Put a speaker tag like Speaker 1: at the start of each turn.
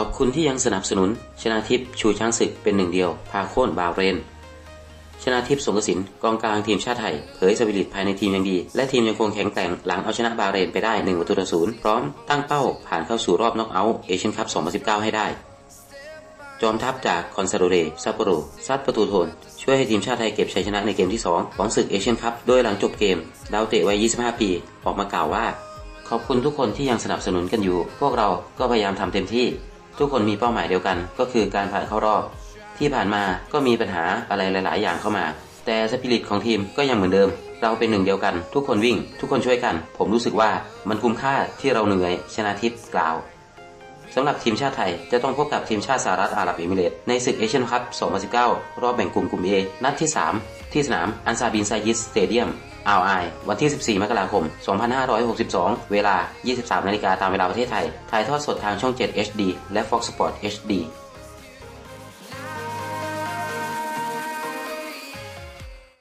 Speaker 1: อบคุณที่ยังสนับสนุน ชนาทิพย์ชูช้างศึกเป็นหนึ่งเดียว พาโค่นบาวเรน ชนาทิพย์สงกสินกองกลางทีมชาติไทย เผยสปิริตภายในทีมยังดี และทีมยังคงแข็งแกร่งหลังเอาชนะบาเรนไปได้1ประตูต่อศูนย์พร้อมตั้งเป้าผ่านเข้าสู่รอบน็อกเอาท์เอเชียนคัพ 2019 ให้ได้ จอมทัพจากคอนซาโดเรซัปโปโรซัดประตูโทน ช่วยให้ทีมชาติไทยเก็บชัยชนะในเกมที่ 2 ของศึกเอเชียนคัพโดยหลังจบเกม ดาวเตะวัย 25 ปี ออกมากล่าวว่า ขอบคุณทุกคนที่ยังสนับสนุนกันอยู่ พวกเราก็พยายามทำเต็มที่ ทุกคนมีเป้าหมายเดียวกัน ก็คือการผ่านเข้ารอบ ที่ผ่านมาก็มีปัญหาอะไรหลาย ๆ อย่างเข้ามา แต่สปิริตของทีมก็ยังเหมือนเดิม เราเป็นหนึ่งเดียวกัน ทุกคนวิ่ง ทุกคนช่วยกัน ผมรู้สึกว่ามันคุ้มค่าที่เราเหนื่อยชนะทิพย์กล่าวสำหรับทีมชาติไทยจะต้องพบกับทีมชาติสหรัฐอาหรับเอมิเรตส์ในศึกเอเชียนคัพ 2019 รอบแบ่งกลุ่มกลุ่ม A นัดที่ 3 ที่สนามอันซาบินไซยิสสเตเดียมอาวไอวันที่ 14 มกราคม 2562 เวลา 23 นาฬิกาตามเวลาประเทศไทย ถ่ายทอดสดทางช่อง 7 HD และ Fox Sports HD